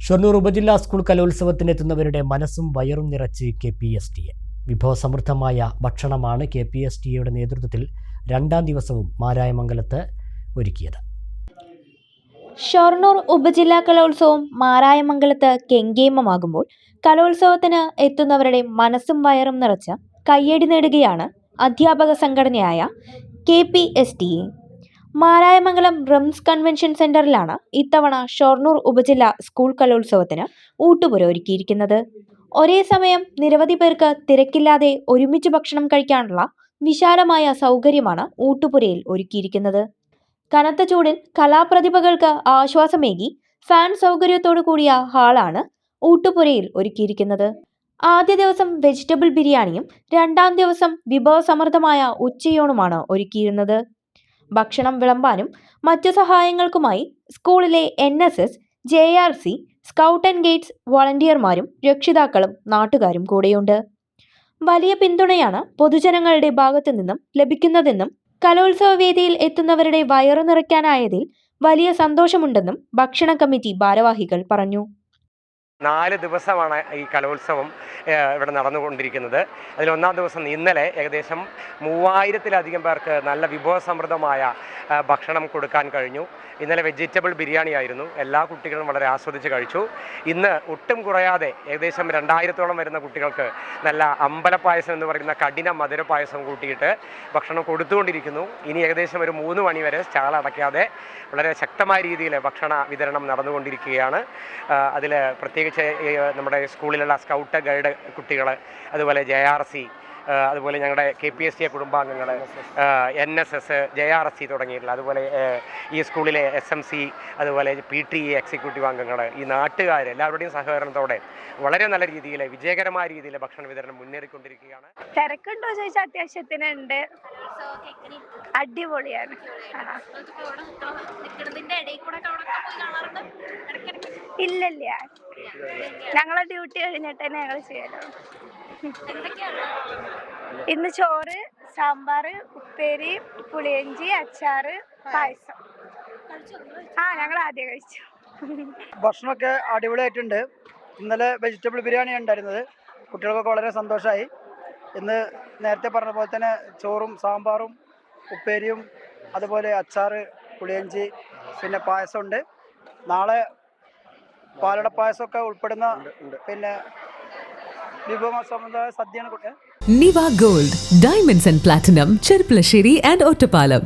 ഷൊർണൂർ ഉപജില്ലാ സ്കൂൾ കലോത്സവത്തിനെത്തുന്നവരുടെ മനസ്സും വയറും നിറച്ച് K P S T A വിഭവസമൃദ്ധമായ ഭക്ഷണമാണ് കെ പി എസ് ടി എയുടെ നേതൃത്വത്തിൽ രണ്ടാം ദിവസവും മാരായമംഗലത്ത് ഒരുക്കിയത്. ഷൊർണൂർ ഉപജില്ലാ കലോത്സവം മാരായമംഗലത്ത് കെങ്കേമമാകുമ്പോൾ കലോത്സവത്തിന് എത്തുന്നവരുടെ മനസ്സും വയറും നിറച്ച് കയ്യടി നേടുകയാണ് അധ്യാപക സംഘടനയായ K P S T A Marayamangalam rums convention സെന്ററിലാണ് ഇത്തവണ ഷൊർണൂർ ഉപജില്ല സ്കൂൾ കലോത്സവത്തിന് ഊട്ടുപുര ഒരുക്കിയിരിക്കുന്നത്. ഒരേ സമയം നിരവധി പേർക്ക് തിരക്കില്ലാതെ ഒരുമിച്ച് ഭക്ഷണം കഴിക്കാനുള്ള വിശാലമായ സൗകര്യമാണ് ഊട്ടുപുരയിൽ ഒരുക്കിയിരിക്കുന്നത്. കനത്ത ചൂടിൽ കലാപ്രതിഭകൾക്ക് ആശ്വാസമേകി ഫാൻ സൗകര്യത്തോടു കൂടിയ ഹാളാണ് ഊട്ടുപുരയിൽ ഒരുക്കിയിരിക്കുന്നത്. ആദ്യ ദിവസം വെജിറ്റബിൾ ബിരിയാണിയും രണ്ടാം ദിവസം വിഭവസമൃദ്ധമായ ഉച്ചയൂണുമാണ് ഒരുക്കിയിരുന്നത്. ഭക്ഷണം വിളമ്പാനും മറ്റു സഹായങ്ങൾക്കുമായി സ്കൂളിലെ N S S J R C scout and guides വോളണ്ടിയർമാരും രക്ഷിതാക്കളും നാട്ടുകാരും കൂടെയുണ്ട്. വലിയ പിന്തുണയാണ് പൊതുജനങ്ങളുടെ ഭാഗത്തു നിന്നും ലഭിക്കുന്നതെന്നും കലോത്സവ വേദിയിൽ എത്തുന്നവരുടെ വയറു നിറയ്ക്കാനായതിൽ വലിയ സന്തോഷമുണ്ടെന്നും ഭക്ഷണ കമ്മിറ്റി ഭാരവാഹികൾ പറഞ്ഞു. നാല് ദിവസമാണ് ഈ കലോത്സവം ഇവിടെ നടന്നുകൊണ്ടിരിക്കുന്നത്. അതിൽ ഒന്നാം ദിവസം ഇന്നലെ ഏകദേശം മൂവായിരത്തിലധികം പേർക്ക് നല്ല വിഭവസമൃദ്ധമായ ഭക്ഷണം കൊടുക്കാൻ കഴിഞ്ഞു. ഇന്നലെ വെജിറ്റബിൾ ബിരിയാണി ആയിരുന്നു. എല്ലാ കുട്ടികളും വളരെ ആസ്വദിച്ച് കഴിച്ചു. ഇന്ന് ഒട്ടും കുറയാതെ ഏകദേശം രണ്ടായിരത്തോളം വരുന്ന കുട്ടികൾക്ക് നല്ല അമ്പലപ്പായസം എന്ന് പറയുന്ന കഠിന മധുര പായസം കൂട്ടിയിട്ട് ഭക്ഷണം കൊടുത്തുകൊണ്ടിരിക്കുന്നു. ഇനി ഏകദേശം ഒരു മൂന്ന് മണി വരെ സ്റ്റാൾ അടയ്ക്കാതെ വളരെ ശക്തമായ രീതിയിൽ ഭക്ഷണ വിതരണം നടന്നുകൊണ്ടിരിക്കുകയാണ്. അതിൽ പ്രത്യേകിച്ച് നമ്മുടെ സ്കൂളിലുള്ള സ്കൗട്ട് ഗൈഡ് കുട്ടികൾ അതുപോലെ ജെ ആർ സി അതുപോലെ ഞങ്ങളുടെ കെ പി എസ് ടി കുടുംബാംഗങ്ങൾ N S S J R S C തുടങ്ങിയിട്ടുള്ള അതുപോലെ ഈ സ്കൂളിലെ എസ് എം സി അതുപോലെ പി ടി ഇ എക്സിക്യൂട്ടീവ് അംഗങ്ങൾ ഈ നാട്ടുകാർ എല്ലാവരുടെയും സഹകരണത്തോടെ വളരെ നല്ല രീതിയിൽ വിജയകരമായ രീതിയിൽ ഭക്ഷണ വിതരണം മുന്നേറിക്കൊണ്ടിരിക്കുകയാണ്. തിരക്കുണ്ടോ ചോദിച്ചാൽ അത്യാവശ്യത്തിനുണ്ട്. അടിപൊളിയാണ്. ഇല്ലല്ലേ ഇല്ലില്ല. ഞങ്ങളെ ഡ്യൂട്ടി കഴിഞ്ഞിട്ട് തന്നെ ഞങ്ങൾ ചെയ്യലോ. ഇന്ന് ചോറ് സാമ്പാർ ഉപ്പേരി പുളിയഞ്ചി അച്ചാറ് പായസം. ആ ഞങ്ങൾ ആദ്യം കഴിച്ചു. ഭക്ഷണമൊക്കെ അടിപൊളിയായിട്ടുണ്ട്. ഇന്നലെ വെജിറ്റബിൾ ബിരിയാണി ഉണ്ടായിരുന്നത്. കുട്ടികൾക്കൊക്കെ വളരെ സന്തോഷമായി ഇന്ന് നേരത്തെ പറഞ്ഞ പോലെ തന്നെ ചോറും സാമ്പാറും ഉപ്പേരിയും അതുപോലെ അച്ചാറ് പുളിയഞ്ചി പിന്നെ പായസമുണ്ട് നാളെ പാലട പായസമൊക്കെ ഉൾപ്പെടുന്ന പിന്നെ വിഭവ സംബന്ധമായ സദ്യയാണ് Niva gold diamonds and platinum Cherpulassery and Ottapalam